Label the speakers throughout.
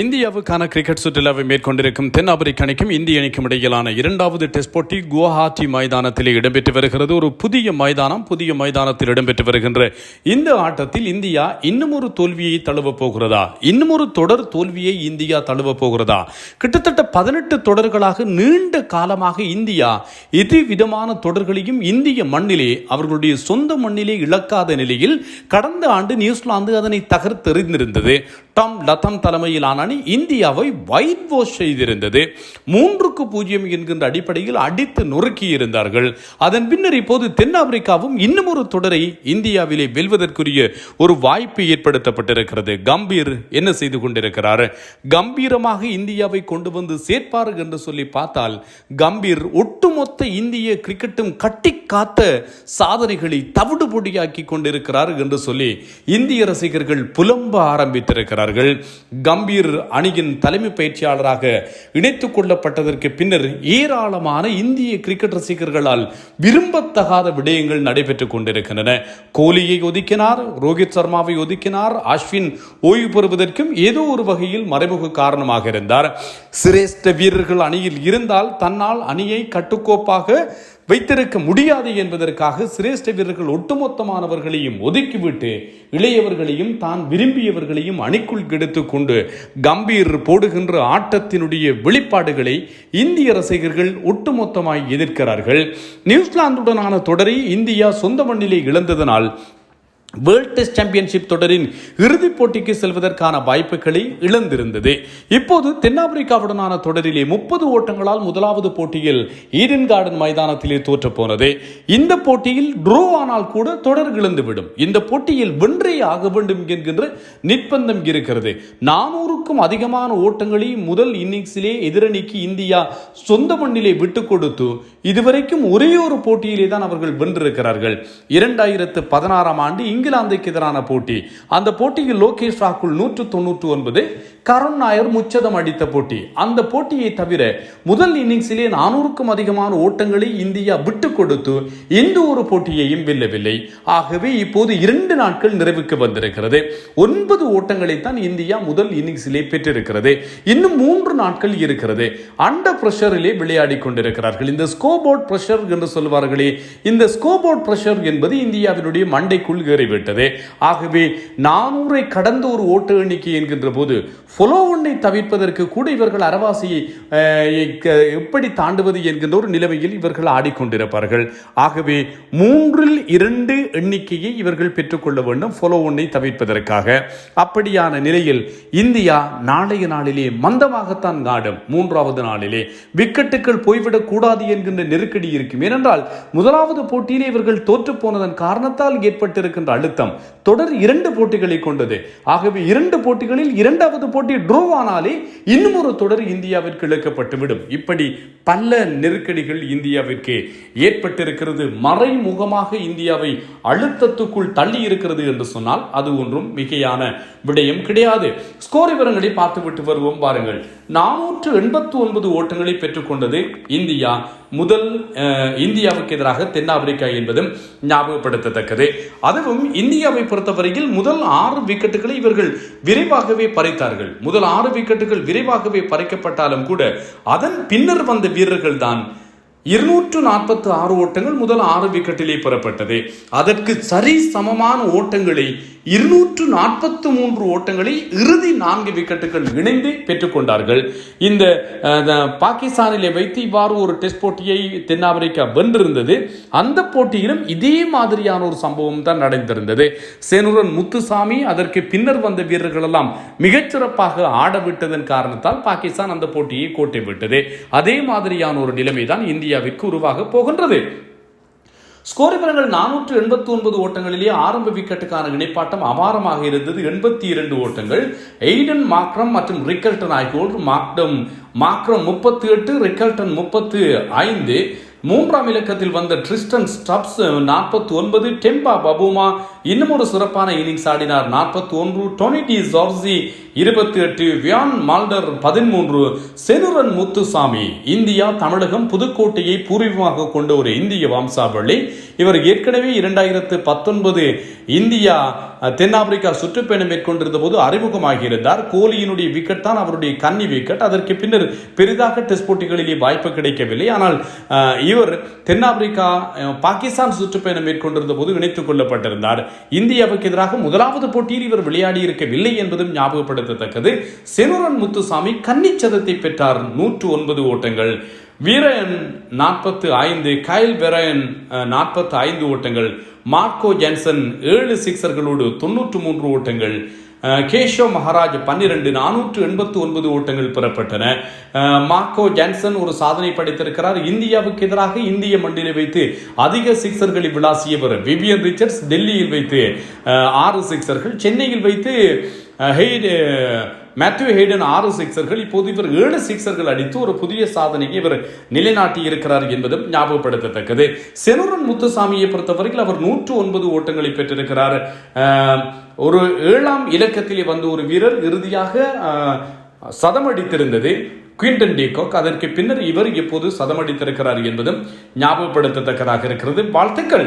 Speaker 1: இந்தியாவுக்கான கிரிக்கெட் சுற்றுலாவை மேற்கொண்டிருக்கும் தென்னாப்பிரிக்க அணிக்கும் இந்திய அணிக்கும் இடையிலான இரண்டாவது டெஸ்ட் போட்டி குவஹாத்தி மைதானத்திலே இடம்பெற்று வருகிறது. ஒரு புதிய மைதானம் புதிய மைதானத்தில் இடம்பெற்று வருகின்ற இந்த ஆட்டத்தில் இந்தியா இன்னும் ஒரு தோல்வியை தழுவ போகிறதா? இன்னும் ஒரு தொடர் தோல்வியை இந்தியா தழுவ போகிறதா? கிட்டத்தட்ட பதினெட்டு தொடர்களாக நீண்ட காலமாக இந்தியா எதிர்விதமான தொடர்களையும் இந்திய மண்ணிலே அவர்களுடைய சொந்த மண்ணிலே இழக்காத நிலையில் கடந்த ஆண்டு நியூசிலாந்து அதனை தகர்த்தெறிந்திருந்தது. டாம் லத்தம் தலைமையிலான அணி இந்தியாவை ஒயிட் வாஷ் செய்திருந்தது. மூன்றுக்கு பூஜ்ஜியம் என்கின்ற அடிப்படையில் அடித்து நொறுக்கி இருந்தார்கள் அதன் பின்னர் இப்போது தென்னாப்பிரிக்காவும் இன்னும் ஒரு தொடரை இந்தியாவிலே வெல்வதற்குரிய ஒரு வாய்ப்பு ஏற்படுத்தப்பட்டிருக்கிறது. கம்பீர் என்ன செய்து கொண்டிருக்கிறார்? கம்பீரமாக இந்தியாவை கொண்டு வந்து சேர்ப்பார் என்று சொல்லி பார்த்தால் கம்பீர் ஒட்டுமொத்த இந்திய கிரிக்கெட்டும் கட்டி காத்த சாதனைகளை தவிடு பொடியாக்கி கொண்டிருக்கிறார் என்று சொல்லி இந்திய ரசிகர்கள் புலம்ப ஆரம்பித்திருக்கிறார்கள். கம்பீர் அணியின் தலைமை பயிற்சியாளராக இணைத்துக் கொள்ளப்பட்டதற்கு பின்னர் ஏராளமான இந்திய கிரிக்கெட் ரசிகர்களால் விரும்பத்தகாத விடயங்கள் நடைபெற்றுக் கொண்டிருக்கின்றன. கோலியை ஒதுக்கினார் ரோஹித் சர்மாவை ஒதுக்கினார் அஸ்வின் ஓய்வு பெறுவதற்கும் ஏதோ ஒரு வகையில் மறைமுக காரணமாக இருந்தார். சிரேஷ்ட வீரர்கள் அணியில் இருந்தால் தன்னால் அணியை கட்டுக்கோப்பாக வைத்திருக்க முடியாது என்பதற்காக சிரேஷ்ட வீரர்கள் ஒட்டுமொத்தமானவர்களையும் ஒதுக்கிவிட்டு இளையவர்களையும் தான் விரும்பியவர்களையும் அணிக்குள் எடுத்துக்கொண்டு கம்பீர் போடுகின்ற ஆட்டத்தினுடைய வெளிப்பாடுகளை இந்திய ரசிகர்கள் ஒட்டுமொத்தமாய் எதிர்க்கிறார்கள். நியூசிலாந்துடனான தொடரை இந்தியா சொந்த மண்ணிலே இழந்ததனால் வேர்ல்ட் டெஸ்ட் சாம்பியன்ஷிப் தொடரின் இறுதிப் போட்டிக்கு செல்வதற்கான வாய்ப்புகளை இழந்திருந்தது. இப்போது தென்னாப்பிரிக்காவுடனான தொடரிலே முப்பது ஓட்டங்களால் முதலாவது போட்டியில் ஈடன் கார்டன் மைதானத்திலே தோற்று போனது இந்த போட்டியில் ட்ரோ ஆனால் கூட தொடர் இழந்துவிடும். இந்த போட்டியில் வென்றே ஆக வேண்டும் என்கின்ற நிர்பந்தம் இருக்கிறது. நானூறுக்கும் அதிகமான ஓட்டங்களை முதல் இன்னிங்ஸிலே எதிரணிக்கு இந்தியா சொந்த மண்ணிலே விட்டுக் கொடுத்து இதுவரைக்கும் ஒரே ஒரு போட்டியிலே தான் அவர்கள் வென்றிருக்கிறார்கள். இரண்டாயிரத்து பதினாறாம் ஆண்டு இங்கிலாந்துக்கு எதிரான போட்டி. அந்த போட்டியில் லோகேஷ் ராகுல் நூற்று தொண்ணூற்று ஒன்பது கருண் நாயர் முச்சதம் அடித்த போட்டி. அந்த போட்டியை தவிர முதல் இன்னிங்ஸிலே நானூறுக்கும் அதிகமான ஓட்டங்களை இந்தியா விட்டு கொடுத்து எந்த ஒரு போட்டியையும் வெல்லவில்லை. ஆகவே இப்போது இரண்டு நாட்கள் நிறைவுக்கு வந்திருக்கிறது. ஒன்பது ஓட்டங்களை தான் இந்தியா முதல் இன்னிங்ஸிலே பெற்றிருக்கிறது. இன்னும் மூன்று நாட்கள் இருக்கிறது. அண்டர் பிரஷரிலே விளையாடி கொண்டிருக்கிறார்கள். இந்த ஸ்கோபோர்ட் பிரஷர் என்று சொல்வார்களே இந்த ஸ்கோபோர்ட் பிரஷர் என்பது இந்தியாவினுடைய மண்டைக்குள் ஏறிவிட்டது ஆகவே நானூரை கடந்த ஒரு ஓட்டு எண்ணிக்கை என்கின்ற போது ஃபாலோ ஒன்னை தவிர்ப்பதற்கு கூட இவர்கள் அறவாசியை எப்படி தாண்டுவது என்கின்ற ஒரு நிலைமையில் இவர்கள் ஆடிக்கொண்டிருப்பார்கள். ஆகவே மூன்றில் இரண்டு எண்ணிக்கையை இவர்கள் பெற்றுக்கொள்ள வேண்டும் ஃபாலோ ஒன்னை தவிர்ப்பதற்காக. அப்படியான நிலையில் இந்தியா நாளைய நாளிலே மந்தமாகத்தான் ஆடும் மூன்றாவது நாளிலே. விக்கெட்டுகள் போய்விடக் கூடாது என்கின்ற நெருக்கடி இருக்கும். ஏனென்றால் முதலாவது போட்டியிலே இவர்கள் தோற்று போனதன் காரணத்தால் ஏற்பட்டிருக்கின்ற அழுத்தம். தொடர் இரண்டு போட்டிகளை கொண்டது. ஆகவே இரண்டு போட்டிகளில் இரண்டாவது போட்டி ட்ரோ ஆனாலே இன்னும் ஒரு தொடர் இந்தியாவிற்கு இழக்கப்பட்டுவிடும் இப்படி பல நெருக்கடிகள் இந்தியாவிற்கு ஏற்பட்டிருக்கிறது. மறைமுகமாக இந்தியாவை அழுத்தத்துக்குள் தள்ளி இருக்கிறது என்று சொன்னால் அது ஒன்றும் மிகையான விடயம் கிடையாது. ஸ்கோர் விவரங்களை பார்த்துவிட்டு வருவோம். பாருங்கள். நானூற்று எண்பத்தி ஒன்பது ஓட்டங்களை பெற்றுக்கொண்டது இந்தியா. முதல் இந்தியாவுக்கு எதிராக தென்னாப்பிரிக்கா என்பதும் ஞாபகப்படுத்தத்தக்கது. அதுவும் இந்தியாவை பொறுத்தவரையில் முதல் ஆறு விக்கெட்டுகளை இவர்கள் விரைவாகவே பறித்தார்கள். முதல் ஆறு விக்கெட்டுகள் விரைவாகவே பறிக்கப்பட்டாலும் கூட அதன் பின்னர் வந்த வீரர்கள் தான் இருநூற்று நாற்பத்தி ஆறு ஓட்டங்கள் முதல் ஆறு விக்கெட்டிலே பெறப்பட்டது. அதற்கு சரி சமமான ஓட்டங்களை இருநூற்று நாற்பத்தி மூன்று ஓட்டங்களை இறுதி நான்கு விக்கெட்டுகள் இணைந்து பெற்றுக்கொண்டார்கள். இந்த பாகிஸ்தானிலே வைத்து இவ்வாறு ஒரு டெஸ்ட் போட்டியை தென்னாப்பிரிக்கா வென்றிருந்தது. அந்த போட்டியிலும் இதே மாதிரியான ஒரு சம்பவம் தான் நடந்திருந்தது. சேனுரன் முத்துசாமி அதற்கு பின்னர் வந்த வீரர்கள் எல்லாம் மிகச்சிறப்பாக ஆடவிட்டதன் காரணத்தால் பாகிஸ்தான் அந்த போட்டியை கோட்டை விட்டது. அதே மாதிரியான ஒரு நிலைமைதான் இந்தியா இந்தியாவிற்கு உருவாக போகின்றது. ஸ்கோர் விவரங்கள் நானூற்று எண்பத்தி ஒன்பது ஓட்டங்களிலேயே ஆரம்ப விக்கெட்டுக்கான இணைப்பாட்டம் அபாரமாக இருந்தது. எண்பத்தி இரண்டு ஓட்டங்கள். எய்டன் மாக்ரம் மற்றும் ரிக்கல்டன் ஆகியோர் மாக்டம் மாக்ரம் முப்பத்தி எட்டு ரிக்கல்டன் முப்பத்து ஐந்து மூன்றாம் இலக்கத்தில் வந்த ட்ரிஸ்டன் ஸ்டப்ஸ் நாற்பத்தி ஒன்பது டெம்பா பபுமா இன்னும் ஒரு சிறப்பான இன்னிங்ஸ் ஆடினார். நாற்பத்தி ஒன்று டொனிடி ஜார்ஜி இருபத்தி எட்டு வியான் மால்டர் பதிமூன்று செனுரன் முத்துசாமி இந்தியா தமிழகம் புதுக்கோட்டையை பூர்வீகமாக கொண்ட ஒரு இந்திய வம்சாவளி. இவர் ஏற்கனவே இரண்டாயிரத்து பத்தொன்பது இந்தியா தென்னாப்பிரிக்கா சுற்றுப்பயணம் மேற்கொண்டிருந்த போது அறிமுகமாகியிருந்தார். கோலியினுடைய விக்கெட் தான் அவருடைய கன்னி விக்கெட் அதற்கு பின்னர் பெரிதாக டெஸ்ட் போட்டிகளிலே வாய்ப்பு கிடைக்கவில்லை. ஆனால் இவர் தென்னாப்பிரிக்கா பாகிஸ்தான் சுற்றுப்பயணம் மேற்கொண்டிருந்த போது இணைத்துக் கொள்ளப்பட்டிருந்தார். இந்தியாவுக்கு எதிராக முதலாவது போட்டியில் இவர் விளையாடி இருக்கவில்லை என்பதும் ஞாபகப்படுத்தத்தக்கது. செனுரன் முத்துசாமி கன்னிச்சதத்தை பெற்றார். நூற்று ஒன்பது ஓட்டங்கள். வீரன் நாற்பத்து ஐந்து கைல் பெரயன் நாற்பத்து ஐந்து ஓட்டங்கள் மார்க்கோ ஜென்சன் ஏழு சிக்சர்களோடு தொன்னூற்று மூன்று ஓட்டங்கள் கேஷவ் மகாராஜ் பன்னிரெண்டு நானூற்று எண்பத்து ஒன்பது ஓட்டங்கள் பெறப்பட்டன. மார்க்கோ ஜான்சன் ஒரு சாதனை படைத்திருக்கிறார். இந்தியாவுக்கு எதிராக இந்திய மண்டிலை வைத்து அதிக சிக்சர்களை விளாசியவர் விவியன் ரிச்சர்ட்ஸ் டெல்லியில் வைத்து ஆறு சிக்சர்கள் சென்னையில் வைத்து ஹெய்டு மேத்யூ ஹெய்டன் ஆறு சிக்சர்கள். இப்போது இவர் ஏழு சிக்சர்கள் அடித்து ஒரு புதிய சாதனையை இவர் நிலைநாட்டி இருக்கிறார் என்பதும் ஞாபகப்படுத்தத்தக்கது. செனூரன் முத்துசாமியை பொறுத்தவரையில் அவர் நூற்று ஒன்பது ஓட்டங்களை பெற்றிருக்கிறார். ஒரு ஏழாம் இலக்கத்திலே வந்த ஒரு வீரர் இறுதியாக சதம் அடித்திருந்தது குயின்டன் டேகாக் அதற்கு பின்னர் இவர் இப்போது சதமடித்திருக்கிறார் என்பதும் ஞாபகப்படுத்தத்தக்கதாக இருக்கிறது. வாழ்த்துக்கள்.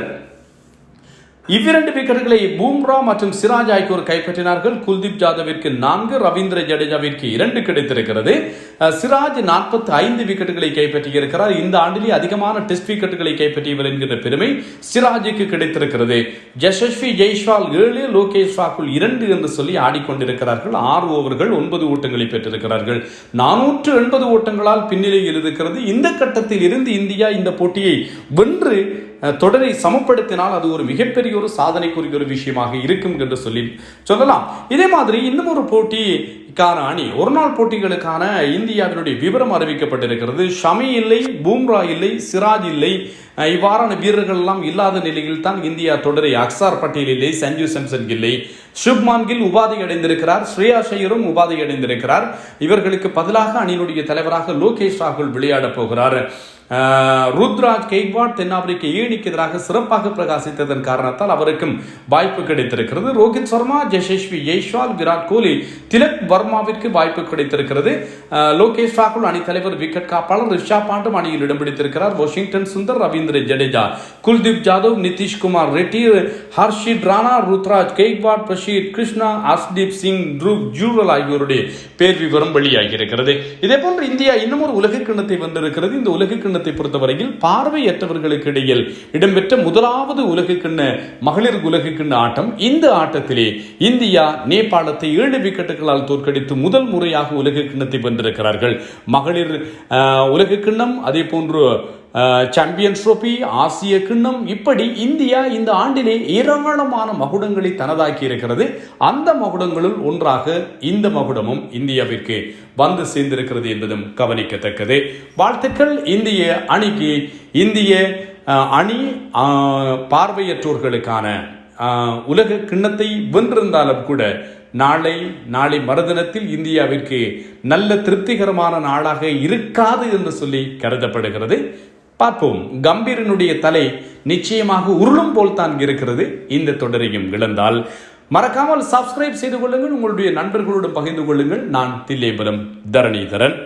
Speaker 1: இவ்விரண்டு விக்கெட்டுகளை பூம்ரா மற்றும் சிராஜ் ஆகியோர் கைப்பற்றினார்கள். குல்தீப் ஜாதவிற்கு நான்கு ரவீந்திர ஜடேஜாவிற்கு இரண்டு கிடைத்திருக்கிறது. சிராஜ் நாற்பத்தி ஐந்து விக்கெட்டுகளை கைப்பற்றியிருக்கிறார். இந்த ஆண்டிலே அதிகமான டெஸ்ட் விக்கெட்டுகளை கைப்பற்றியவர் என்கிற பெருமை சிராஜுக்கு கிடைத்திருக்கிறது. யசஸ்வி ஜெய்ஷ்வால் ஏழு லோகேஷ் ராகுல் இரண்டு என்று சொல்லி ஆடிக்கொண்டிருக்கிறார்கள். ஆறு ஓவர்கள் ஒன்பது ஓட்டங்களை பெற்றிருக்கிறார்கள். நானூற்று எண்பது ஓட்டங்களால் பின்னிலையில் இருக்கிறது இந்த கட்டத்தில் இருந்து இந்தியா இந்த போட்டியை வென்று தொடரை சமப்படுத்தினால் அது ஒரு மிகப்பெரிய ஒரு சாதனைக்குரிய ஒரு விஷயமாக இருக்கும் என்று சொல்லி சொல்லலாம். இதே மாதிரி இன்னும் ஒரு போட்டி கான அணி. ஒரு நாள் போட்டிகளுக்கான இந்தியாவினுடைய விவரம் அறிவிக்கப்பட்டிருக்கிறது. ஷமி இல்லை பூம்ரா இல்லை சிராஜ் இல்லை. இவ்வாறான வீரர்கள் எல்லாம் இல்லாத நிலையில் தான் இந்தியா தொடரை அக்சார் பட்டேல் இல்லை சஞ்சு சாம்சன் இல்லை சுப்மான் கில் உபாதை அடைந்திருக்கிறார். ஸ்ரேயா ஷையரும் உபாதை அடைந்திருக்கிறார். இவர்களுக்கு பதிலாக அணியினுடைய தலைவராக லோகேஷ் ராகுல் விளையாடப் போகிறார். ருத்ராஜ் கெய்க்வாட் தென்னாப்பிரிக்க ஏணிக்கு எதிராக சிறப்பாக பிரகாசித்ததன் காரணத்தால் அவருக்கும் வாய்ப்பு கிடைத்திருக்கிறது. ரோஹித் சர்மா ஜெயஸ்வி ஜெய்ஷ்வால் விராட் கோலி திலக் வர்மாவிற்கு வாய்ப்பு கிடைத்திருக்கிறது. லோகேஷ் ராகுல் அணி தலைவர் விக்கெட் காப்பாளர் ரிஷா பாண்டும் அணியில் இடம் பிடித்திருக்கிறார். வாஷிங்டன் சுந்தர் ரவீந்திர ஜடேஜா குல்தீப் ஜாதவ் நிதிஷ்குமார் ரெட்டி ஹர்ஷித் ராணா ருத்ராஜ் கெய்வாட் பஷீர் கிருஷ்ணா அஸ்தீப் சிங் த்ருவ் ஜூரல் ஆகியோருடைய பேர் விவரம் வெளியாகியிருக்கிறது. இதே போன்று இந்தியா இன்னும் ஒரு உலக கிண்ணத்தை வந்திருக்கிறது இந்த உலக கிண்ணத்தை பொறுத்தவரையில் பார்வையற்றவர்களுக்கு இடையில் இடம்பெற்ற முதலாவது உலக கிண்ண மகளிர் உலக கிண்ண ஆட்டம் இந்த ஆட்டத்திலே இந்தியா நேபாளத்தை ஏழு விக்கெட்டுகளால் தோற்கடித்து முதல் முறையாக உலக கிண்ணத்தை வென்றிருக்கிறார்கள். மகளிர் அஹ், உலக கிண்ணம் அதே போன்று சாம்பியன்ஸ் ட்ரோபி ஆசிய கிண்ணம் இப்படி இந்தியா இந்த ஆண்டிலே ஏராளமான மகுடங்களை தனதாக்கி இருக்கிறது அந்த மகுடங்களுள் ஒன்றாக இந்த மகுடமும் இந்தியாவிற்கு வந்து சேர்ந்திருக்கிறது என்பதும் கவனிக்கத்தக்கது. வாழ்த்துக்கள் இந்திய அணிக்கு இந்திய அணி பார்வையற்றோர்களுக்கான உலக கிண்ணத்தை வென்றிருந்தாலும் கூட நாளை நாளை மறுதினத்தில் இந்தியாவிற்கு நல்ல திருப்திகரமான நாளாக இருக்காது என்று சொல்லி கருதப்படுகிறது. பார்ப்போம். கம்பீரனுடைய தலை நிச்சயமாக உருளும் போல் தான் இருக்கிறது. இந்த தொடரையும் இழந்தால் மறக்காமல் சப்ஸ்கிரைப் செய்து கொள்ளுங்கள். உங்களுடைய நண்பர்களோடு பகிர்ந்து கொள்ளுங்கள். நான் தில்லேபுரம் தரணிதரன்.